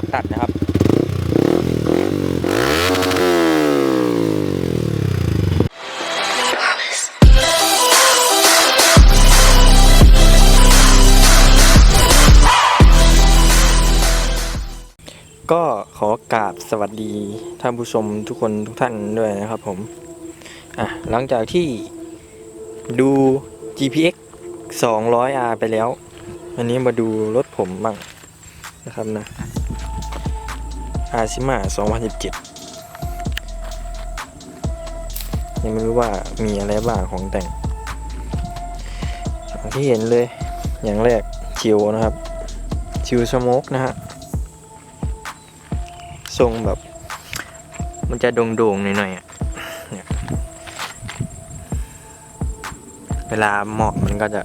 อบตัดนะครับก็ขอกราบสวัสดีท่านผู้ชมทุกคนทุกท่านด้วยนะครับผม อะ หลังจากที่ดู GPX 200R ไปแล้ว อันนี้มาดูรถผมบ้างนะครับนะ a s i m a 2017 ยังไม่รู้ว่ามีอะไรบ้างของแต่ง ที่เห็นเลย อย่างแรกชิวนะครับ ชิวสโมกนะฮะ ทรงแบบ มันจะโด่งๆหน่อยๆอะเนี่ยเวลาเหมาะมันก็จะ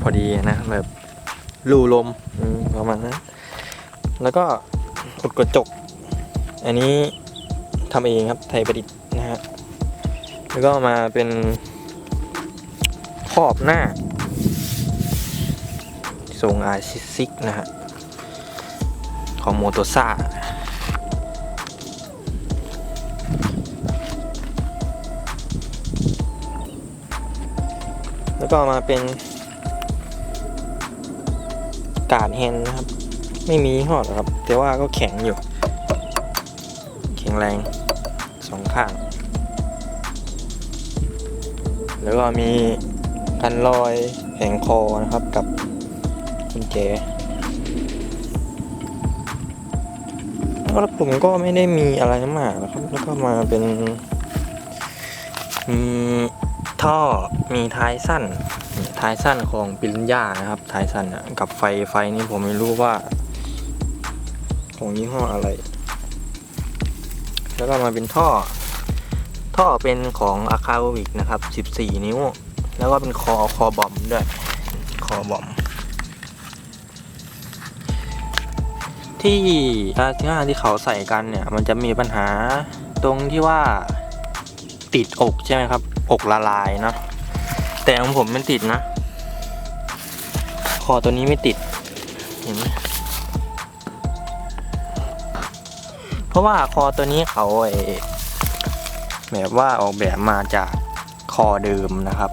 พอดีนะ แบบรูลมอืมประมาณนั้นแล้วก็อุดกระจก อันนี้ทำเองครับไทยประดิษฐ์นะฮะแล้วก็มาเป็นขอบหน้าทรงอาซิซิกนะฮะของโมโตซ่าแล้วก็มาเป็นการ์ดแฮนด์นะครับ ไม่มีหอดครับ แต่ว่าก็แข็งอยู่ ข็งแรงสองข้าง แล้วก็มีกันรอยแผงคอนะครับกับกุญแจแล้วผมก็ไม่ได้มีอะไรมากนะครับ แล้วก็มาเป็นมีท่อมีท้ายสั้น ท้ายสั้นของปิริญญานะครับ ท้ายสั้นอะกับไฟไฟนี่ผมไม่รู้ว่า ของยี่ห้ออะไร แล้วก็มาเป็นท่อ ท่อเป็นของอาคาวิกนะครับ 14 นิ้ว แล้วก็เป็นคอคอบอมด้วย คอบอม ที่อาที่ห้าที่เขาใส่กันเนี่ย มันจะมีปัญหาตรงที่ว่าติดอกใช่ไหมครับ อกละลายเนาะแต่ของผมมันติดนะ คอตัวนี้ไม่ติดเห็นไหม เพราะว่าคอตัวนี้เขาแบบว่าออกแบบมาจากคอเดิมนะครับ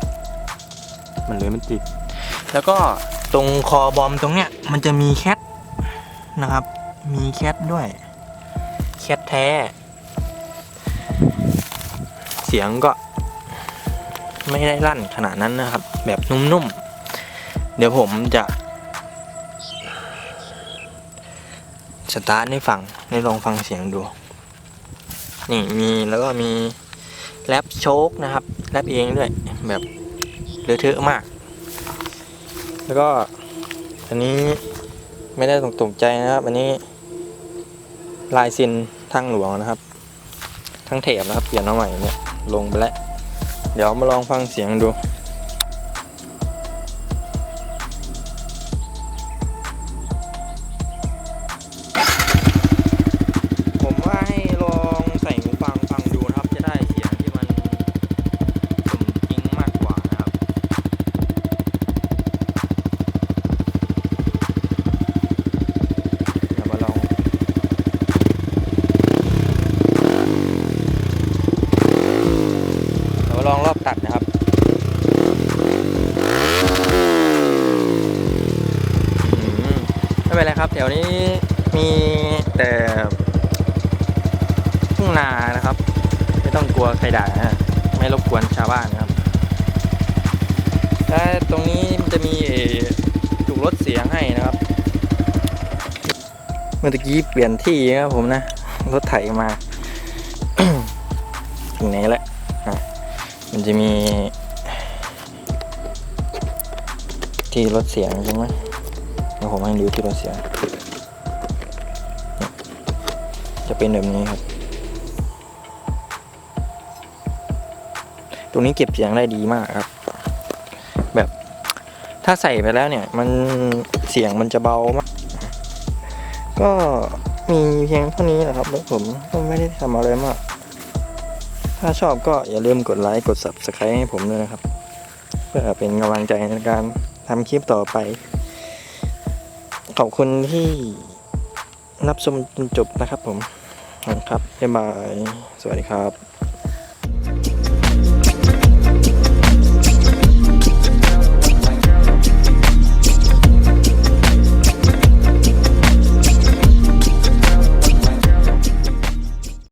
มันเลยไม่ติด แล้วก็ตรงคอบอมตรงเนี้ยมันจะมีแคทนะครับ มีแคทด้วย แคทแท้ เสียงก็ไม่ได้ลั่นขนาดนั้นนะครับ แบบนุ่มๆ เดี๋ยวผมจะ สตาร์ทให้ฟังให้ลองฟังเสียงดู นี่มีแล้วก็มีแรปโชคนะครับแรปเองด้วยแบบเลอะเทอะมาก แล้วก็อันนี้ไม่ได้ตกตกใจนะครับ อันนี้ ลายซินทั้งหลวงนะครับ ทั้งเทปนะครับเปลี่ยนมาใหม่เนี่ยลงไปแล้ว เดี๋ยวมาลองฟังเสียงดู นไรครับ แถวนี้มีแต่ทุ่งนานะครับ ไม่ต้องกลัวใครด่านะไม่รบกวนชาวบ้านนะครับและตรงนี้มันจะมีเอ่อจุกรถเสียงให้นะครับ เมื่อกี้เปลี่ยนที่ครับผมนะรถไถมาถึงไหนแล้วอะมันจะมีที่รถเสียงใช่ไหม ดี๋ยวผมให้ดูที่รถเสียงเซีย จะเป็นแบบนี้ครับ ตรงนี้เก็บเสียงได้ดีมากครับ แบบถ้าใส่ไปแล้วเนี่ย มันเสียงมันจะเบามาก ก็มีเพียงเท่านี้แหละครับแล้วผมก็ไม่ได้ทำอะไรมาก ถ้าชอบก็อย่าลืมกดไลค์กด subscribe ให้ผมด้วยนะครับ เพื่อเป็นกำลังใจในการทำคลิปต่อไป ขอบคุณที่รับชมจนจบนะครับผมขอบคุณครับบ๊ายบาย สวัสดีครับ